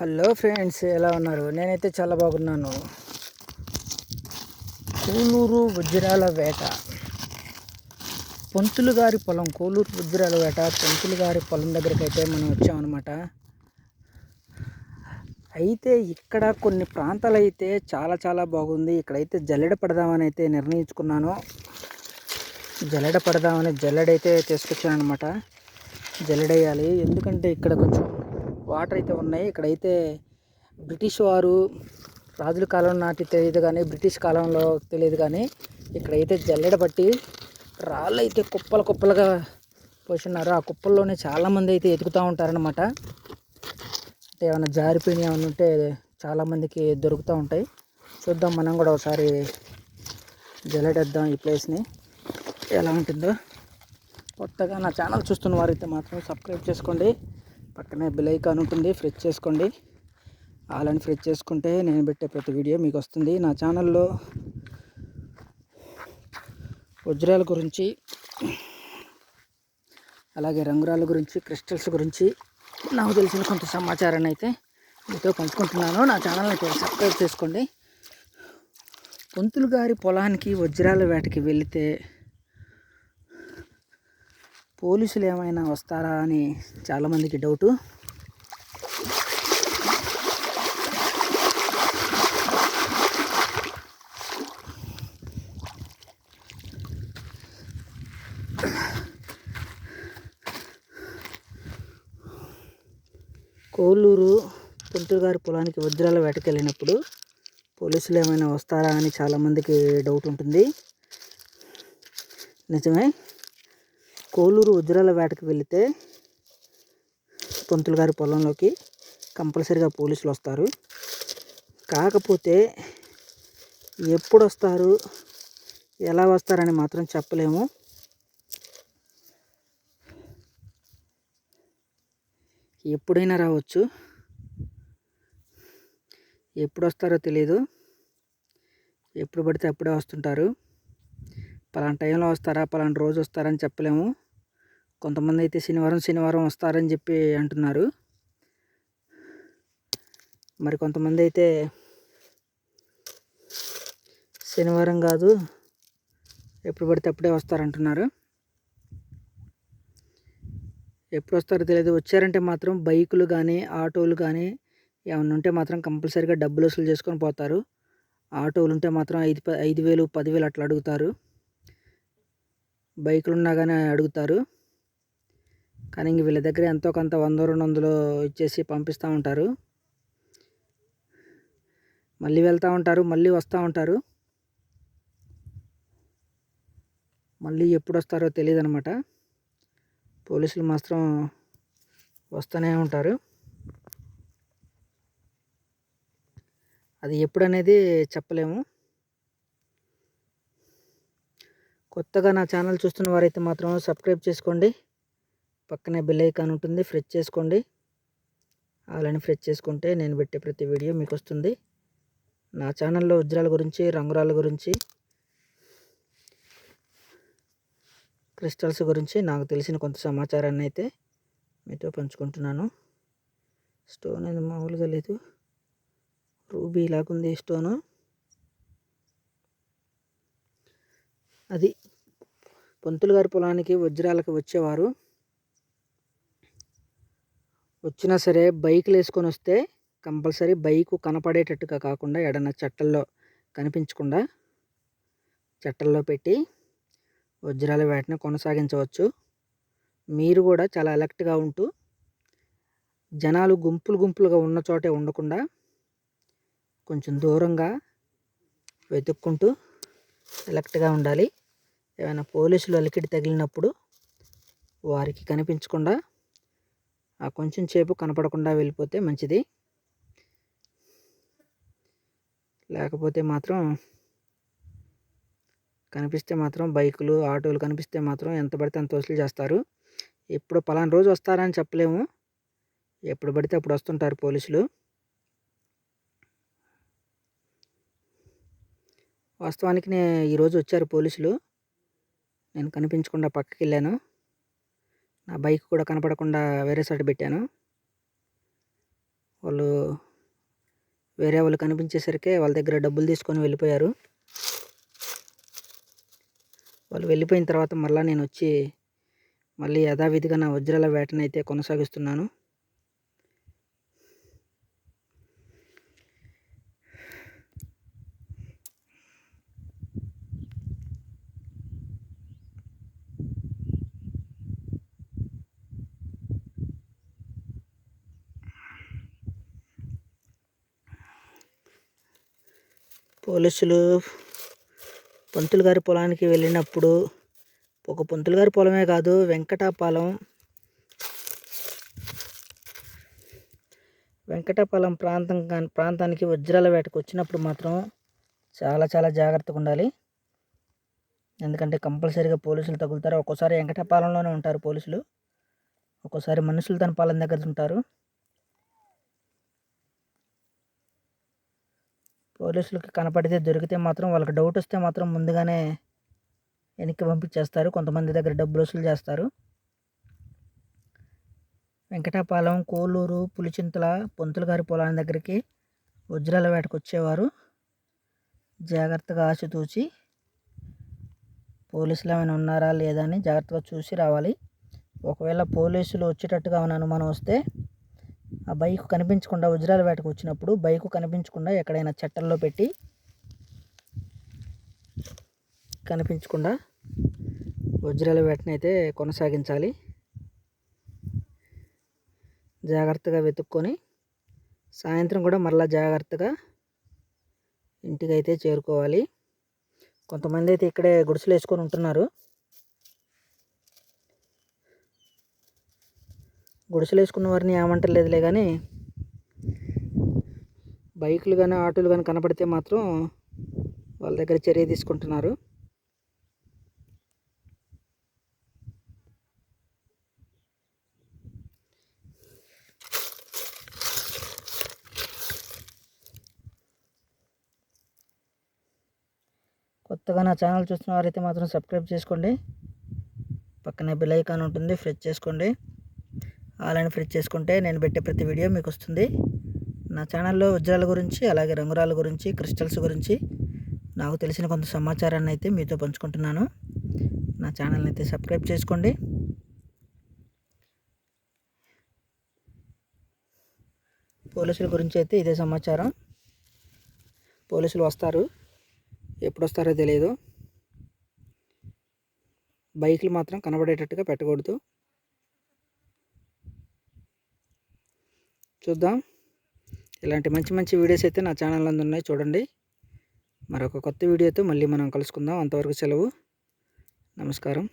Hello friends ఎలా ఉన్నారు? నేనైతే చాలా బాగున్నాను. కోలూరు వజ్రాల వేట. పంతులు గారి పొలం కోలూరు వజ్రాల వేట. పంతులు గారి పొలం దగ్గరికి అయితే మనం వచ్చామన్నమాట. అయితే ఇక్కడ కొన్ని ప్రాంతాలు అయితే చాలా చాలా బాగుంది. ఇక్కడైతే జల్లెడ పడదామని అయితే నిర్ణయించుకున్నాను. జల్లెడ పడదామని జల్లెడైతే తీసుకొచ్చాను అనమాట జల్లెడేయాలి ఎందుకంటే ఇక్కడ కొంచెం వాటర్ అయితే ఉన్నాయి. ఇక్కడైతే బ్రిటిష్ వారు రాజుల కాలం నాటి తెలియదు కానీ బ్రిటిష్ కాలంలో తెలియదు కానీ ఇక్కడైతే జల్లెడ పట్టి రాళ్ళు అయితే కుప్పలు కుప్పలుగా పోసున్నారు. ఆ కుప్పల్లోనే చాలామంది అయితే ఎతుకుతూ ఉంటారనమాట అంటే ఏమైనా జారిపోయిన ఏమైనా ఉంటే చాలామందికి దొరుకుతూ ఉంటాయి. చూద్దాం మనం కూడా ఒకసారి జల్లెడేద్దాం ఈ ప్లేస్ని. ఎలా ఉంటుందో. కొత్తగా నా ఛానల్ చూస్తున్న వారైతే మాత్రం సబ్స్క్రైబ్ చేసుకోండి. పక్కనే బెల్ ఐకాన్ ఉంటుంది ఫ్రెష్ చేసుకోండి. ఆలని ఫ్రెష్ చేసుకుంటే నేను పెట్టే ప్రతి వీడియో మీకు వస్తుంది. నా ఛానల్లో వజ్రాల గురించి అలాగే రంగురాల గురించి క్రిస్టల్స్ గురించి నాకు తెలిసిన కొంత సమాచారాన్ని అయితే మీతో పంచుకుంటున్నాను. నా ఛానల్ సబ్స్క్రైబ్ చేసుకోండి. పొంతులు గారి పొలానికి వజ్రాల వేటకి వెళితే పోలీసులు ఏమైనా వస్తారా అని చాలామందికి డౌటు. కోళ్ళూరు పుంటూరు గారి పొలానికి వజ్రాల వేటకెళ్ళినప్పుడు పోలీసులు ఏమైనా వస్తారా అని చాలామందికి డౌట్ ఉంటుంది. నిజమే? కోలూరు వజ్రాల వేటకు వెళితే పంతులు గారి పొలంలోకి కంపల్సరీగా పోలీసులు వస్తారు. కాకపోతే ఎప్పుడు వస్తారు ఎలా వస్తారని మాత్రం చెప్పలేము. ఎప్పుడైనా రావచ్చు. ఎప్పుడు వస్తారో తెలియదు ఎప్పుడు పడితే అప్పుడే వస్తుంటారు. పలానా టైంలో వస్తారా పలానా రోజు వస్తారని చెప్పలేము. కొంతమంది అయితే శనివారం శనివారం వస్తారని చెప్పి అంటున్నారు. మరి కొంతమంది అయితే శనివారం కాదు ఎప్పుడు పడితే అప్పుడే వస్తారంటున్నారు. ఎప్పుడు వస్తారో తెలియదు వచ్చారంటే మాత్రం బైకులు కానీ ఆటోలు కానీ ఏమన్నా ఉంటే మాత్రం కంపల్సరీగా డబ్బులు వసూలు చేసుకొని పోతారు. ఆటోలు ఉంటే మాత్రం ఐదు ప ఐదు వేలు పదివేలు అట్లా అడుగుతారు. బైకులు ఉన్నా కానీ అడుగుతారు. కానీ ఇంక వీళ్ళ దగ్గర ఎంతో కొంత వంద రెండు వందలు ఇచ్చేసి పంపిస్తూ ఉంటారు. మళ్ళీ వెళ్తూ ఉంటారు మళ్ళీ వస్తూ ఉంటారు. మళ్ళీ ఎప్పుడు వస్తారో తెలియదు అనమాట పోలీసులు మాత్రం వస్తూనే ఉంటారు. అది ఎప్పుడనేది చెప్పలేము. కొత్తగా నా ఛానల్ చూస్తున్న వారైతే మాత్రం సబ్స్క్రైబ్ చేసుకోండి. పక్కనే బెల్ ఐకాన్ ఉంటుంది ఫ్రెష్ చేసుకోండి. అలానే ఫ్రెష్ చేసుకుంటే నేను పెట్టే ప్రతి వీడియో మీకు వస్తుంది. నా ఛానల్లో వజ్రాల గురించి రంగురాల గురించి క్రిస్టల్స్ గురించి నాకు తెలిసిన కొంత సమాచారాన్ని అయితే మీతో పంచుకుంటున్నాను. స్టోన్ అనేది మామూలుగా లేదు. రూబీ లాగుంది స్టోను. అది పంతులు గారి పొలానికి వజ్రాలకు వచ్చేవారు. వచ్చినా సరే బైక్లు వేసుకొని వస్తే కంపల్సరీ బైకు కనపడేటట్టుగా కాకుండా ఎడన చట్టల్లో కనిపించకుండా చట్టల్లో పెట్టి వజ్రాల వేటను కొనసాగించవచ్చు. మీరు కూడా చాలా అలర్ట్గా ఉంటూ జనాలు గుంపులు గుంపులుగా ఉన్న చోటే ఉండకుండా కొంచెం దూరంగా వెతుక్కుంటూ అలర్ట్గా ఉండాలి. ఏమైనా పోలీసులు అలికిడి తగిలినప్పుడు వారికి కనిపించకుండా ఆ కొంచెం సేపు కనపడకుండా వెళ్ళిపోతే మంచిది. లేకపోతే మాత్రం కనిపిస్తే మాత్రం బైకులు ఆటోలు కనిపిస్తే మాత్రం ఎంత పడితే అంత వసూలు చేస్తారు. ఎప్పుడు పలానా రోజు వస్తారని చెప్పలేము. ఎప్పుడు పడితే అప్పుడు వస్తుంటారు పోలీసులు. వాస్తవానికి నే ఈరోజు వచ్చారు పోలీసులు. నేను కనిపించకుండా పక్కకి వెళ్ళాను నా బైక్ కూడా కనపడకుండా వేరే సైడ్ పెట్టాను. వాళ్ళు వేరే వాళ్ళు కనిపించేసరికి వాళ్ళ దగ్గర డబ్బులు తీసుకొని వెళ్ళిపోయారు. వాళ్ళు వెళ్ళిపోయిన తర్వాత మళ్ళీ నేను వచ్చి మళ్ళీ యథావిధిగా నా వజ్రాల వేటనైతే అయితే కొనసాగిస్తున్నాను. పోలీసులు పంతులు గారి పొలానికి వెళ్ళినప్పుడు ఒక పంతులు గారి పొలమే కాదు వెంకటాపాలెం. వెంకటాపాలెం ప్రాంతం ప్రాంతానికి వజ్రాల వేటకు వచ్చినప్పుడు మాత్రం చాలా చాలా జాగ్రత్తగా ఉండాలి. ఎందుకంటే కంపల్సరీగా పోలీసులు తగులుతారు. ఒక్కోసారి వెంకటాపాలెంలోనే ఉంటారు పోలీసులు. ఒక్కోసారి మనుషులు తన పాలన దగ్గర ఉంటారు. పోలీసులకి కనపడితే దొరికితే మాత్రం వాళ్ళకి డౌట్ వస్తే మాత్రం ముందుగానే వెనక్కి పంపించేస్తారు. కొంతమంది దగ్గర డబ్బులు వసూలు చేస్తారు. వెంకటాపాలెం కోలూరు పులిచింతల పొంతుల గారి పొలాల దగ్గరికి వజ్రాల వేటకు వచ్చేవారు. జాగ్రత్తగా ఆశతూచి పోలీసులు ఏమైనా ఉన్నారా లేదా అని జాగ్రత్తగా చూసి రావాలి. ఒకవేళ పోలీసులు వచ్చేటట్టుగా ఏమైనా అనుమానం వస్తే ఆ బైక్ కనిపించకుండా వజ్రాల వేటకు వచ్చినప్పుడు బైక్ కనిపించకుండా ఎక్కడైనా చెట్టల్లో పెట్టి కనిపించకుండా వజ్రాల వేటని అయితే కొనసాగించాలి. జాగ్రత్తగా వెతుక్కొని సాయంత్రం కూడా మరలా జాగ్రత్తగా ఇంటికి అయితే చేరుకోవాలి. కొంతమంది అయితే ఇక్కడే గుడిసెలు వేసుకొని ఉంటున్నారు. గుడిసెలు వేసుకున్న వారిని ఏమంటలేదులే కానీ బైకులు కానీ ఆటోలు కానీ కనపడితే మాత్రం వాళ్ళ దగ్గర చర్య తీసుకుంటున్నారు. కొత్తగా నా ఛానల్ చూస్తున్న వారైతే మాత్రం సబ్స్క్రైబ్ చేసుకోండి. పక్కనే బెల్ ఐకాన్ ఉంటుంది ఫ్రెష్ చేసుకోండి. ఆలని ఫ్రెష్ చేసుకుంటే నేను పెట్టే ప్రతి వీడియో మీకు వస్తుంది నా ఛానల్లో వజ్రాల గురించి అలాగే రంగురాల గురించి క్రిస్టల్స్ గురించి నాకు తెలిసిన కొంత సమాచారాన్ని అయితే మీతో పంచుకుంటున్నాను. నా ఛానల్ని అయితే సబ్స్క్రైబ్ చేసుకోండి. పోలీసుల గురించి అయితే ఇదే సమాచారం. పోలీసులు వస్తారు. ఎప్పుడు వస్తారో తెలియదు బైక్లు మాత్రం కనబడేటట్టుగా పెట్టకూడదు. చూద్దాం. ఇలాంటి మంచి మంచి వీడియోస్ అయితే నా ఛానల్ ఉన్నాయి. చూడండి. మరొక కొత్త వీడియోతో మళ్ళీ మనం కలుసుకుందాం. అంతవరకు సెలవు. నమస్కారం.